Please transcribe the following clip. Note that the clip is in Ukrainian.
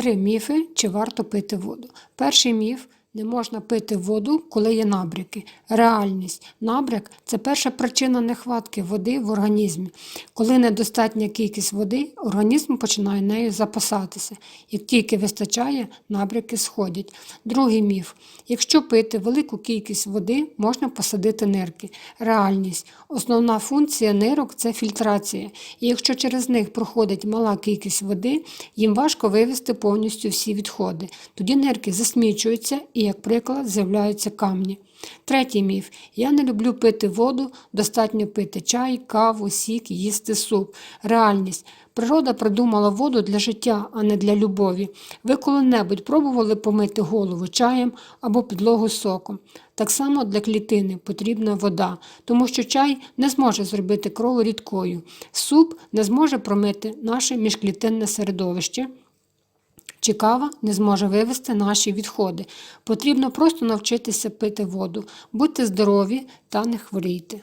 Три міфи, чи варто пити воду. Перший міф не можна пити воду, коли є набряки. Реальність. Набряк це перша причина нехватки води в організмі. Коли недостатня кількість води, організм починає нею запасатися. Як тільки вистачає, набряки сходять. Другий міф. Якщо пити велику кількість води, можна посадити нирки. Реальність. Основна функція нирок це фільтрація. І якщо через них проходить мала кількість води, їм важко вивести повністю всі відходи. Тоді нирки засмічуються і, як приклад, з'являються камні. Третій міф. Я не люблю пити воду, достатньо пити чай, каву, сік, їсти суп. Реальність. Природа придумала воду для життя, а не для любові. Ви коли-небудь пробували помити голову чаєм або підлогу соком. Так само для клітини потрібна вода, тому що чай не зможе зробити кров рідкою. Суп не зможе промити наше міжклітинне середовище. Чи кава не зможе вивести наші відходи. Потрібно просто навчитися пити воду. Будьте здорові та не хворійте.